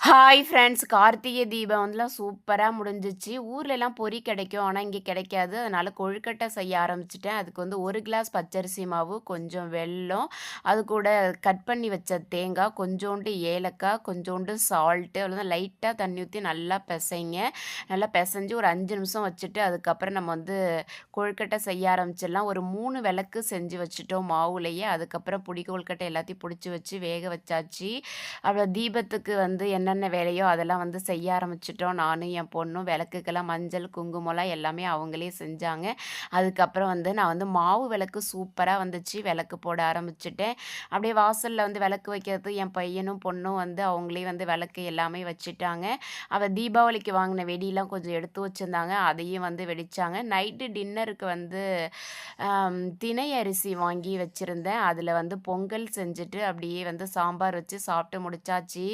Hi friends Karthigai Deepam வந்துலாம் சூப்பராக முடிஞ்சிச்சு. ஊர்லலாம் பொரி கிடைக்கும். ஆனால் இங்கே கிடைக்காது. அதனால் கொழுக்கட்டை செய்ய ஆரம்பிச்சிட்டேன் அதுக்கு வந்து ஒரு கிளாஸ் பச்சரிசி மாவு, கொஞ்சம் வெல்லம், அது கூட கட் பண்ணி வச்ச தேங்காய், கொஞ்சோண்டு ஏலக்காய், கொஞ்சோண்டு சால்ட்டு அவ்வளோதான் லைட்டாக தண்ணி ஊற்றி நல்லா பிசைங்க நல்லா பிசைஞ்சு ஒரு அஞ்சு நிமிஷம் வச்சுட்டு, அதுக்கப்புறம் நம்ம வந்து கொழுக்கட்டை செய்ய ஆரம்பிச்சிடலாம். ஒரு மூணு விளக்கு செஞ்சு வச்சுட்டோம் மாவுலையே அதுக்கப்புறம் புடி கொழுக்கட்டை எல்லாத்தையும் பிடிச்சி வச்சு வேக வச்சாச்சு. அப்புறம் தீபத்துக்கு வந்து என்னென்ன வேலையோ அதெல்லாம் வந்து செய்ய ஆரம்பிச்சிட்டோம் நானும் என் பொண்ணும் விளக்குக்கெல்லாம் மஞ்சள், குங்குமம்லாம் எல்லாமே அவங்களே செஞ்சாங்க. அதுக்கப்புறம் வந்து நான் வந்து மாவு விளக்கு சூப்பராக வந்துச்சு. விளக்கு போட ஆரம்பிச்சிட்டேன் அப்படியே வாசலில் வந்து விளக்கு வைக்கிறது என் பையனும், பொண்ணும் வந்து அவங்களே வந்து விளக்கு எல்லாமே வச்சுட்டாங்க. அவள் தீபாவளிக்கு வாங்கின வெடியெலாம் கொஞ்சம் எடுத்து வச்சுருந்தாங்க அதையும் வந்து வெடிச்சாங்க. நைட்டு டின்னருக்கு வந்து தினை அரிசி வாங்கி வச்சுருந்தேன் அதில் வந்து பொங்கல் செஞ்சுட்டு, அப்படியே வந்து சாம்பார் வச்சு சாப்பிட்டு முடிச்சாச்சு.